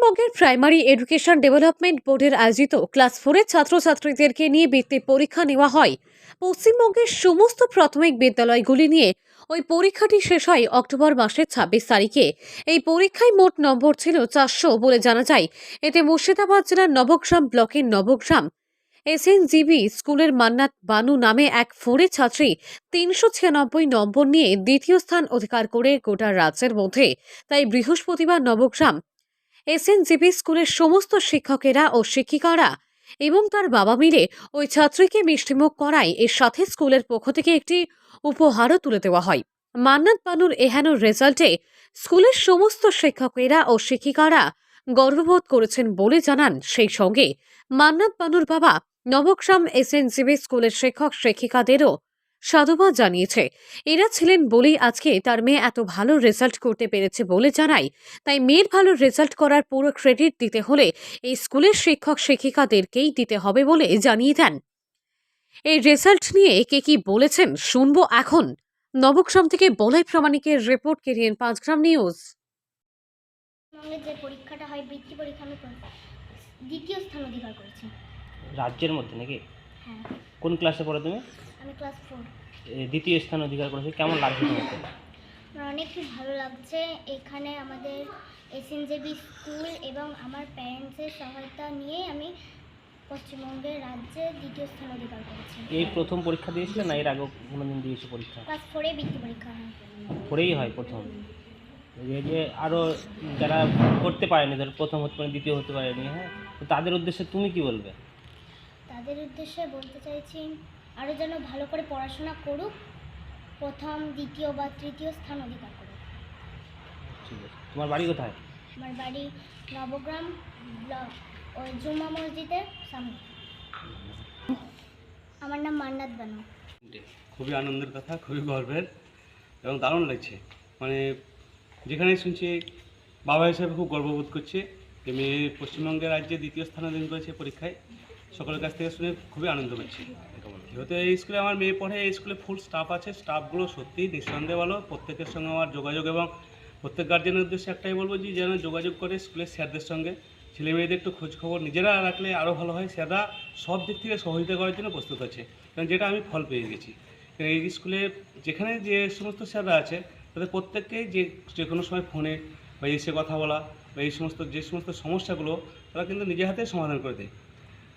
পশ্চিমবঙ্গের primary education development বোর্ডের আয়োজিত ক্লাস ফোরের ছাত্রছাত্রীদেরকে নিয়ে বৃত্তি পরীক্ষা নেওয়া হয়। পশ্চিমবঙ্গের সমস্ত প্রাথমিক বিদ্যালয়গুলি নিয়ে ওই পরীক্ষাটি শেষ হয় অক্টোবর মাসের ছাব্বিশ তারিখে। এই পরীক্ষায় মোট নম্বর ছিল চারশো বলে জানা যায়। এতে মুর্শিদাবাদ জেলার নবগ্রাম ব্লকের নবগ্রাম এসএনজিবি স্কুলের মান্নাত বানু নামে এক ফোরে ছাত্রী তিনশো ছিয়ানব্বই নম্বর নিয়ে দ্বিতীয় স্থান অধিকার করে গোটা রাজ্যের মধ্যে। তাই বৃহস্পতিবার নবগ্রাম এসএনজিবি স্কুলের সমস্ত শিক্ষকেরা ও শিক্ষিকারা এবং তার বাবা মিলে ওই ছাত্রীকে মিষ্টিমুখ করায় এর সাথে স্কুলের পক্ষ থেকে একটি উপহারও তুলে দেওয়া হয়। মান্নাত পানুর এহেন রেজাল্টে স্কুলের সমস্ত শিক্ষকেরা ও শিক্ষিকারা গর্ববোধ করেছেন বলে জানান। সেই সঙ্গে মান্নাত বানুর বাবা নবগ্রাম এসএনজিবি স্কুলের শিক্ষক শিক্ষিকাদেরও সাধুবাদ জানিয়েছে। এরা ছিলেন বলেই আজকে তার মেয়ে এত ভালো রেজাল্ট করতে পেরেছে বলে জানায়। তাই মেয়ের ভালো রেজাল্ট করার পুরো ক্রেডিট দিতে হলে এই স্কুলের শিক্ষক শিক্ষিকাদেরকেই দিতে হবে বলে জানিয়ে দেন। এই রেজাল্ট নিয়ে কে কি বলেছেন শুনব এখন। নবগ্রাম থেকে বলাই প্রামাণিকের রিপোর্ট কেরিয়ান পাঁচগ্রাম নিউজ যে পরীক্ষাটা হয় বৃত্তি পরীক্ষা আমি দ্বিতীয় স্থান অধিকার করেছি রাজ্যের মধ্যে নাকি? কোন ক্লাসে পড়ো তুমি? আমি ক্লাস ফোর। দ্বিতীয় স্থান অধিকার করেছ। কেমন লাগছে তোমাকে? অনেক ভালো লাগছে। এখানে আমাদের এসএনজেবি স্কুল এবং আমার প্যারেন্টসের সহায়তা নিয়ে আমি পশ্চিমবঙ্গের রাজ্যে দ্বিতীয় স্থান অধিকার করেছি। এই প্রথম পরীক্ষা দিয়েছিলে না এর আগেও কোনোদিন দিয়েছ পরীক্ষা? ক্লাস ফোরে বৃত্তি পরীক্ষা হয়। পরেই হয় প্রথম। এই যে আরও যারা করতে পারেনি ধর প্রথম হতে পারে দ্বিতীয় হতে পারেনি হ্যাঁ? তাদের উদ্দেশ্যে তুমি কি বলবে? তাদের উদ্দেশ্যে বলতে চাইছি আরও যেন ভালো করে পড়াশোনা করুক প্রথম দ্বিতীয় বা তৃতীয় স্থান অধিকার করুক। ঠিক আছে। তোমার বাড়ি কোথায়? আমার বাড়ি নবগ্রাম ব্লক ওই জুম্মা মসজিদের সামনে। আমার নাম মান্নাত বানু। খুবই আনন্দের কথা খুবই গর্বের এবং দারুণ লাগছে। মানে যেখানে শুনছি বাবা হিসেবে খুব গর্ববোধ করছে যে মেয়ে পশ্চিমবঙ্গের রাজ্যে দ্বিতীয় স্থান অধিকার করেছে পরীক্ষায়। সকলের কাছ থেকে শুনে খুবই আনন্দ পাচ্ছি। যেহেতু এই স্কুলে আমার মেয়ে পড়ে, এই স্কুলে ফুল স্টাফ আছে স্টাফগুলো সত্যিই নিঃসন্দেহে ভালো। প্রত্যেকের সঙ্গে আমার যোগাযোগ এবং প্রত্যেক গার্জেনের উদ্দেশ্যে একটাই বলব যে, যেন যোগাযোগ করে স্কুলের স্যারদের সঙ্গে। ছেলে মেয়েদের একটু খোঁজখবর নিজেরা রাখলে আরও ভালো হয়, স্যাররা সব দিক থেকে সহযোগিতা করার জন্য প্রস্তুত আছে। কারণ যেটা আমি ফল পেয়ে গেছি। এই স্কুলে যেখানে যে সমস্ত স্যাররা আছে, তাদের প্রত্যেককেই যে যে কোনো সময় ফোনে বা এসে কথা বলা বা এই সমস্ত, যে সমস্ত সমস্যাগুলো, তারা কিন্তু নিজের হাতে সমাধান করে দেয়।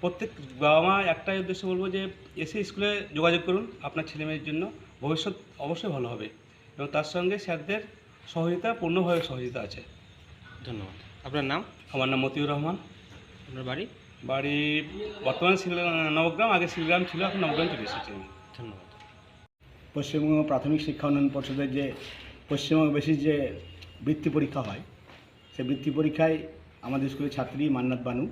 প্রত্যেক বাবা মা একটাই উদ্দেশ্য বলব যে এসে স্কুলে যোগাযোগ করুন আপনার ছেলে মেয়ের জন্য। ভবিষ্যৎ অবশ্যই ভালো হবে এবং তার সঙ্গে স্যারদের সহযোগিতা পূর্ণভাবে সহযোগিতা আছে। ধন্যবাদ। আপনার নাম? আমার নাম মতিউর রহমান। আপনার বাড়ি? বাড়ি বর্তমানে শিল নবগ্রাম আগে শিলগ্রাম ছিল এখন নবগ্রাম চলে এসেছি আমি। ধন্যবাদ। পশ্চিমবঙ্গ প্রাথমিক শিক্ষা উন্নয়ন পর্ষদের যে পশ্চিমবঙ্গ বেসিস যে বৃত্তি পরীক্ষা হয় সেই বৃত্তি পরীক্ষায় আমাদের স্কুলের ছাত্রী মান্নাত বানু।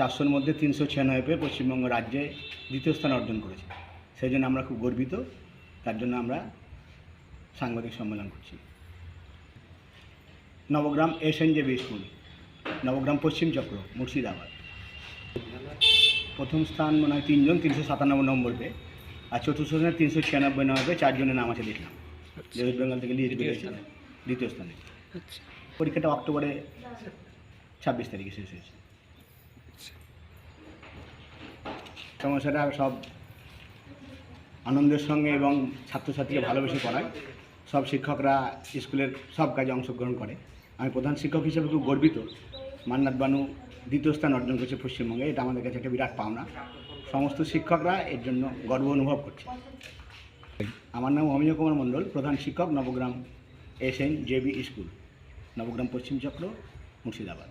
চারশোর মধ্যে তিনশো ছিয়ানব্বই পেয়ে পশ্চিমবঙ্গ রাজ্যে দ্বিতীয় স্থান অর্জন করেছে। সেই জন্য আমরা খুব গর্বিত তার জন্য আমরা সাংবাদিক সম্মেলন করছি। Nabagram S N JB school Nabagram পশ্চিম চক্র মুর্শিদাবাদ। প্রথম স্থান মনে হয় তিনজন তিনশো সাতানব্বই নম্বর পেয়ে আর চতুর্থ স্থানে তিনশো ছিয়ানব্বই নম্বর পেয়ে চারজনের নাম আছে দেখলাম। যে ওয়েস্ট বেঙ্গল থেকে লিস্ট বেরিয়েছে দ্বিতীয় স্থানে। পরীক্ষাটা অক্টোবরে ছাব্বিশ তারিখে শেষ হয়েছে। সমস্যাটা সব আনন্দের সঙ্গে এবং ছাত্রছাত্রীকে ভালোবেসে পড়ায় সব শিক্ষকরা স্কুলের সব কাজে অংশগ্রহণ করে। আমি প্রধান শিক্ষক হিসেবে খুব গর্বিত। মান্নাত বানু দ্বিতীয় স্থান অর্জন করেছে পশ্চিমবঙ্গে। এটা আমাদের কাছে একটা বিরাট পাওনা। সমস্ত শিক্ষকরা এর জন্য গর্ব অনুভব করছে। আমার নাম অমিয় কুমার মণ্ডল, প্রধান শিক্ষক, Nabagram S N JB school, Nabagram পশ্চিম চক্র, মুর্শিদাবাদ।